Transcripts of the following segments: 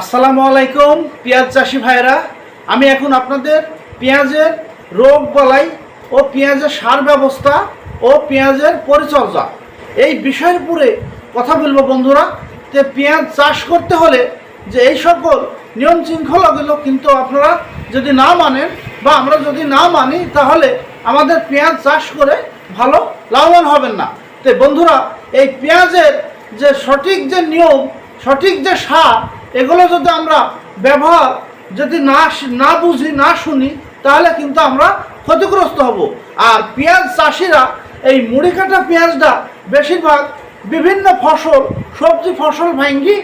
আসসালামু আলাইকুম, পেঁয়াজ চাষি ভাইরা আমি এখন আপনাদের পেঁয়াজের রোগ বলাই ও পেঁয়াজের সার ব্যবস্থা ও পেঁয়াজের পরিচর্যা। এই বিষয়ের উপরে কথা বলব বন্ধুরা। যে পেঁয়াজ চাষ করতে হলে যে এই সকল নিয়ম শৃঙ্খলাগুলো কিন্তু আপনারা যদি না মানেন বা আমরা যদি না মানি, তাহলে আমাদের পেঁয়াজ চাষ করে ভালো লাভবান হবেন না। তো বন্ধুরা, এই পেঁয়াজের যে সঠিক যে নিয়ম, সঠিক যে সার এগুলো যদি আমরা ব্যবহার যদি না না বুঝি, না শুনি, তাহলে কিন্তু আমরা ক্ষতিগ্রস্ত হব। আর পেঁয়াজ চাষিরা, এই মুড়ি কাটা পেঁয়াজটা বেশিরভাগ বিভিন্ন ফসল, সবজি ফসল ভাঙ্গি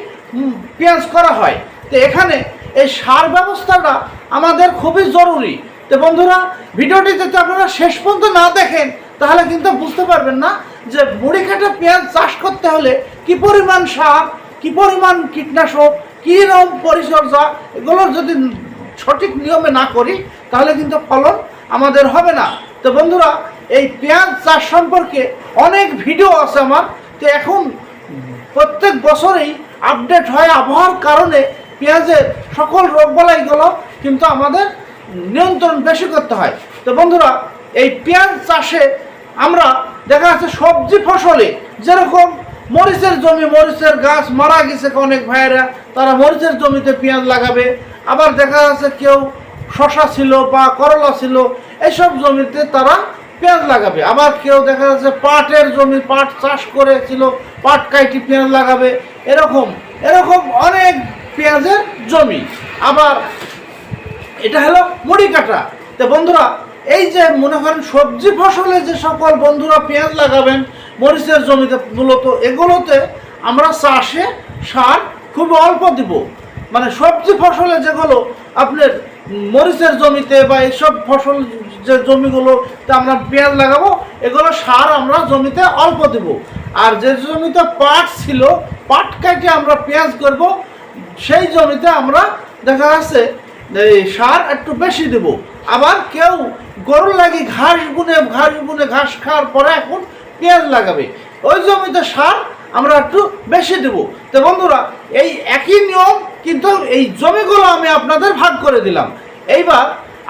পেঁয়াজ করা হয়। তো এখানে এই সার ব্যবস্থাটা আমাদের খুবই জরুরি। তো বন্ধুরা, ভিডিওটি যদি আপনারা শেষ পর্যন্ত না দেখেন, তাহলে কিন্তু বুঝতে পারবেন না যে মুড়ি কাটা পেঁয়াজ চাষ করতে হলে কি পরিমাণ সার, কি পরিমাণ কীটনাশক কী রকম পরিচর্যা? এগুলোর যদি সঠিক নিয়মে না করি, তাহলে কিন্তু ফলন আমাদের হবে না। তো বন্ধুরা, এই পেঁয়াজ চাষ সম্পর্কে অনেক ভিডিও আছে আমার। তো এখন প্রত্যেক বছরেই আপডেট হয় আবহাওয়ার কারণে পেঁয়াজের সকল রোগবালাইগুলো কিন্তু আমাদের নিয়ন্ত্রণ বেশি করতে হয়। তো বন্ধুরা, এই পেঁয়াজ চাষে আমরা দেখা যাচ্ছে সবজি ফসলে যেরকম মরিচের জমি, মরিচের গাছ, মারা গেছে অনেক ভাইয়েরা, তারা মরিচের জমিতে পেঁয়াজ লাগাবে। আবার দেখা যাচ্ছে কেউ শশা ছিল বা করলা ছিল এইসব জমিতে তারা পেঁয়াজ লাগাবে। আবার কেউ দেখা যাচ্ছে পাটের জমি, পাট চাষ করেছিল, পাট কাইটি পেঁয়াজ লাগাবে, এরকম এরকম অনেক পেঁয়াজের জমি। আবার এটা হলো মুড়ি কাটা তো বন্ধুরা, এই যে মনে করেন সবজি ফসলে যে সকল বন্ধুরা পেঁয়াজ লাগাবেন মরিচের জমিতে মূলত এগুলোতে আমরা চাষে সার খুব অল্প দিব। মানে সবজি ফসলে যেগুলো আপনার মরিচের জমিতে বা এইসব ফসল যে জমিগুলোতে আমরা পেঁয়াজ লাগাবো, এগুলো সার আমরা জমিতে অল্প দেব। আর যে জমিতে পাট ছিল, পাট কাটে আমরা পেঁয়াজ করব, সেই জমিতে আমরা দেখা যাচ্ছে এই সার একটু বেশি দেব। আবার কেউ গরু লাগি ঘাস বুনে ঘাস বুনে ঘাস খাওয়ার পরে এখন পেঁয়াজ লাগাবে। ওই জমিতে সার আমরা একটু বেশি দেব। তো বন্ধুরা, এই একই নিয়ম কিন্তু এই জমিগুলো আমি আপনাদের ভাগ করে দিলাম। এইবার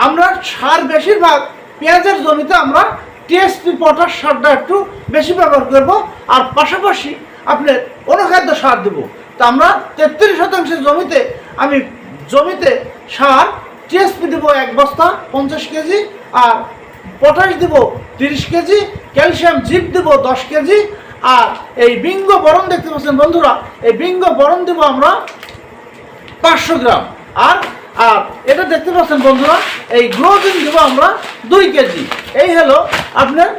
আমরা সার বেশিরভাগ পেঁয়াজের জমিতে আমরা টিএসপি পটাশ সারটা একটু বেশি ব্যবহার করব। আর পাশাপাশি আপনার অনুখাদ্য সার দেবো। তা আমরা তেত্রিশ শতাংশের জমিতে আমি জমিতে সার টিএসপি দেবো এক বস্তা পঞ্চাশ কেজি আর পটাশ দেব তিরিশ কেজি, ক্যালসিয়াম জিপ দেবো দশ কেজি, আর এই বিঙ্গ বরণ দেখতে পাচ্ছেন বন্ধুরা, এই বিঙ্গ বরণ দেবো আমরা পাঁচশো গ্রাম। আর আর এটা দেখতে পাচ্ছেন বন্ধুরা, এই গ্লোদিন দেবো আমরা দুই কেজি। এই হলো আপনার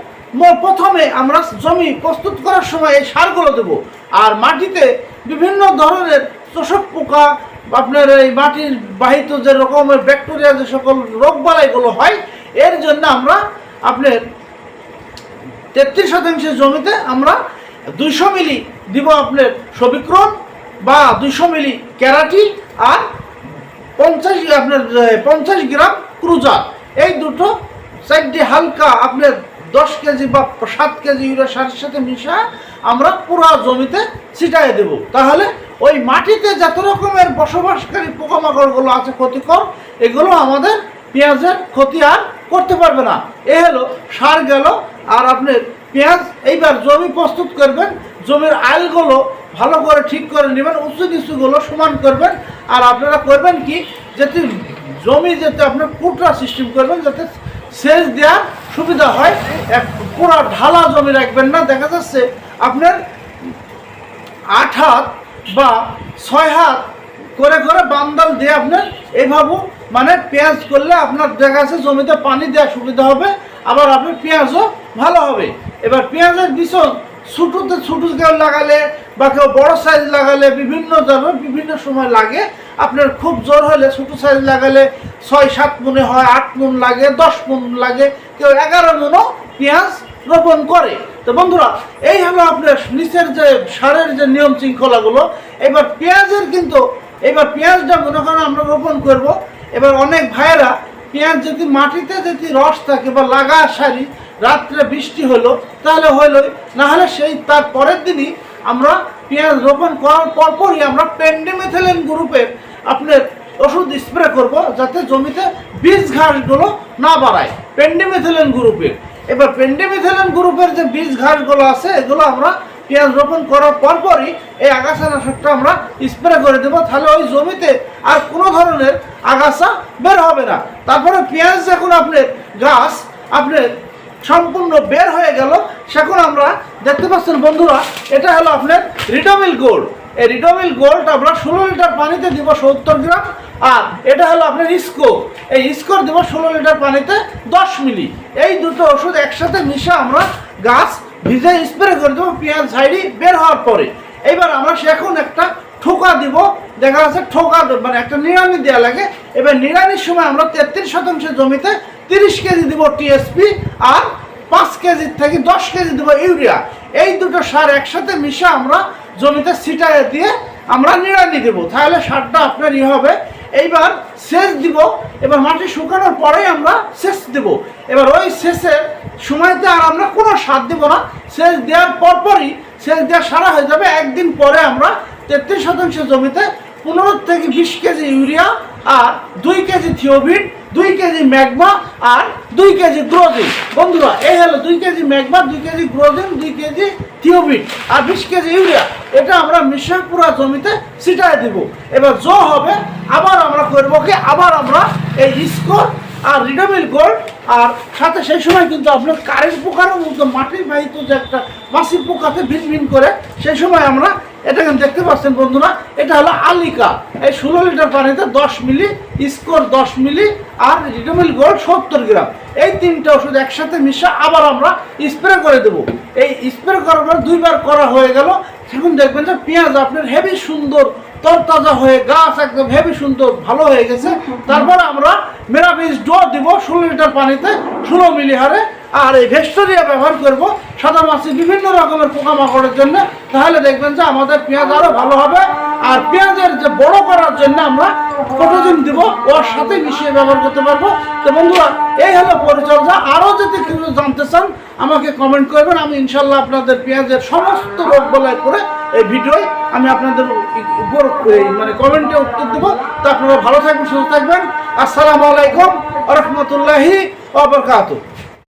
প্রথমে আমরা জমি প্রস্তুত করার সময় এই সারগুলো দেবো। আর মাটিতে বিভিন্ন ধরনের চোষক পোকা, আপনার এই মাটির বাহিত যে রকমের ব্যাকটেরিয়া যে সকল রোগবালাইগুলো হয় এর জন্য আমরা আপনার তেত্রিশ শতাংশের জমিতে আমরা দুইশো মিলি দিব আপনার সবিক্রম বা দুইশো মিলি ক্যারাটি আর পঞ্চাশ আপনার পঞ্চাশ গ্রাম ক্রুজার এই দুটো চারটি হালকা আপনার দশ কেজি বা সাত কেজি ইউরিয়া সারের সাথে মিশা আমরা পুরো জমিতে ছিটাই দেব। তাহলে ওই মাটিতে যত রকমের বসবাসকারী পোকামাকড়গুলো আছে ক্ষতিকর, এগুলো আমাদের পেঁয়াজের ক্ষতি আর করতে পারবে না। এ হলো, সার গেল, আর আপনার পেঁয়াজ, এইবার জমি প্রস্তুত করবেন, জমির আইলগুলো ভালো করে ঠিক করে নেবেন, উঁচু নিচুগুলো সমান করবেন, আর আপনারা করবেন কি যাতে জমি যাতে আপনার কুটরা সিস্টেম করবেন, যাতে সেচ দেওয়ার সুবিধা হয়। এক পুরা ঢালা জমি রাখবেন না, দেখা যাচ্ছে আপনার আট হাত বা ছয় হাত করে করে বান্দাল দিয়ে আপনার এইভাবে মানে পেঁয়াজ করলে আপনার দেখা যাচ্ছে জমিতে পানি দেওয়ার সুবিধা হবে, আবার আপনার পেঁয়াজও ভালো হবে। এবার পেঁয়াজের বিছন ছোটোতে ছোটো কেউ লাগালে বা কেউ বড়ো সাইজ লাগালে বিভিন্ন ধরনের বিভিন্ন সময় লাগে। আপনার খুব জোর হলে ছোটো সাইজ লাগালে ছয়, সাত মনে হয়, আট মন লাগে, দশ মন লাগে, কেউ এগারো মনও পেঁয়াজ রোপণ করে। তো বন্ধুরা, এই হলো আপনার নিচের যে সারের যে নিয়ম শৃঙ্খলাগুলো। এবার পেঁয়াজের কিন্তু, এবার পেঁয়াজটা মনে করেন আমরা রোপণ করব এবার অনেক ভাইয়েরা পেঁয়াজ যদি মাটিতে যদি রস থাকে বা লাগা সারি রাত্রে বৃষ্টি হলো, তাহলে হলোই না হলে সেই তার পরের দিনই আমরা পেঁয়াজ রোপণ করার পরপরই আমরা পেন্ডিমেথিলিন গ্রুপের আপনার ওষুধ স্প্রে করব যাতে জমিতে বীজ ঘাসগুলো না বাড়ায়, পেন্ডিমিথিলিন গ্রুপের এবার পেন্ডিমিথিলিন গ্রুপের যে বীজ ঘাসগুলো আছে, এগুলো আমরা পেঁয়াজ রোপণ করার পরপরই এই আগাছা নাশকটা আমরা স্প্রে করে দেবো। তাহলে ওই জমিতে আর কোনো ধরনের আগাছা বের হবে না। তারপরে পেঁয়াজ যখন আপনার গাছ আপনার সম্পূর্ণ বের হয়ে গেল, সেখন আমরা দেখতে পাচ্ছেন বন্ধুরা, এটা হলো আপনার রিডোমিল গোল্ড এই রিডোমিল গোল্ড আমরা ষোলো লিটার পানিতে দিব সত্তর গ্রাম, আর এটা হলো আপনার ইস্কো এই ইস্কোর দিব ষোলো লিটার পানিতে দশ মিলি। এই দুটো ওষুধ একসাথে মিশে আমরা গাছ ভিজে স্প্রে করে দেবো, পেঁয়াজ ঝাইড়ি বের হওয়ার পরে। এবার আমরা সেখন একটা ঠোকা দিব, দেখা যাচ্ছে ঠোকা মানে একটা নিড়ানি দেওয়া লাগে। এবার নিড়ানির সময় আমরা তেত্রিশ শতাংশ জমিতে তিরিশ কেজি দিব টিএসপি আর পাঁচ কেজির থেকে দশ কেজি দেবো ইউরিয়া। এই দুটো সার একসাথে মিশে আমরা জমিতে ছিটায় দিয়ে আমরা নিড়ানি দেবো। তাহলে সারটা আপনার ই হবে। এইবার সেচ দিব, এবার মাটি শুকানোর পরে আমরা সেচ দেব। এবার ওই সেচের সময়তে আর আমরা কোনো সার দেবো না। সেচ দেওয়ার পরপরই সেচ দেওয়া সারা হয়ে যাবে। একদিন পরে আমরা তেত্রিশ শতাংশ জমিতে পনেরো থেকে বিশ কেজি ইউরিয়া আর দুই কেজি থিওবিট, দুই কেজি ম্যাগমা আর দুই কেজি গ্রোজিন বন্ধুরা, এই হলো দুই কেজি ম্যাগমা, দুই কেজি গ্রোজিন দুই কেজি থিওবিট আর বিশ কেজি ইউরিয়া। এটা আমরা মিশ্রণ পুরা জমিতে ছিটায় দিব। এবার জো হবে, আবার আমরা করব কি? আবার আমরা এই স্কোর আর রিডামিল গোল্ড, আর সাথে সেই সময় কিন্তু আপনার কারেন্ট পোকারও মতো মাটির বাহিত যে একটা মাসির পোকাতে ভিন ভিন করে, সেই সময় আমরা এটা কিন্তু দেখতে পাচ্ছেন বন্ধুরা, এটা হলো আলিকা। এই ষোলো লিটার পানিতে দশ মিলি, স্কোর দশ মিলি, আর রিডামিল গোল্ড সত্তর গ্রাম। এই তিনটা ওষুধ একসাথে মিশে আবার আমরা স্প্রে করে দেবো। এই স্প্রে করার পর দুইবার করা হয়ে গেল। এখন দেখবেন যে পেঁয়াজ আপনার হেভি সুন্দর তরতাজা হয়ে, গাছ একদম হেভি সুন্দর, ভালো হয়ে গেছে। তারপর আমরা মেরাবিজ ডো দিব, ষোলো লিটার পানিতে, ষোলো মিলি হারে আর এই ভেস্টোরিয়া ব্যবহার করব। সাদা মাছি বিভিন্ন রকমের পোকামাকড়ের জন্য। তাহলে দেখবেন যে আমাদের পেঁয়াজ আরও ভালো হবে। আর পেঁয়াজের যে বড় করার জন্য আমরা প্রোটোজিন দিব, ওর সাথে মিশিয়ে ব্যবহার করতে পারব। তো বন্ধুরা, এই হলো পরিচর্যা। আরও যদি কেউ জানতে চান, আমাকে কমেন্ট করবেন। আমি ইনশাল্লাহ আপনাদের পেঁয়াজের সমস্ত রোগ বলয় করে এই ভিডিওয় আমি আপনাদের উপর মানে কমেন্টে উত্তর দেবো। তো আপনারা ভালো থাকবেন, সুস্থ থাকবেন। আসসালামু আলাইকুম রহমতুল্লাহি ওবরকাতুহ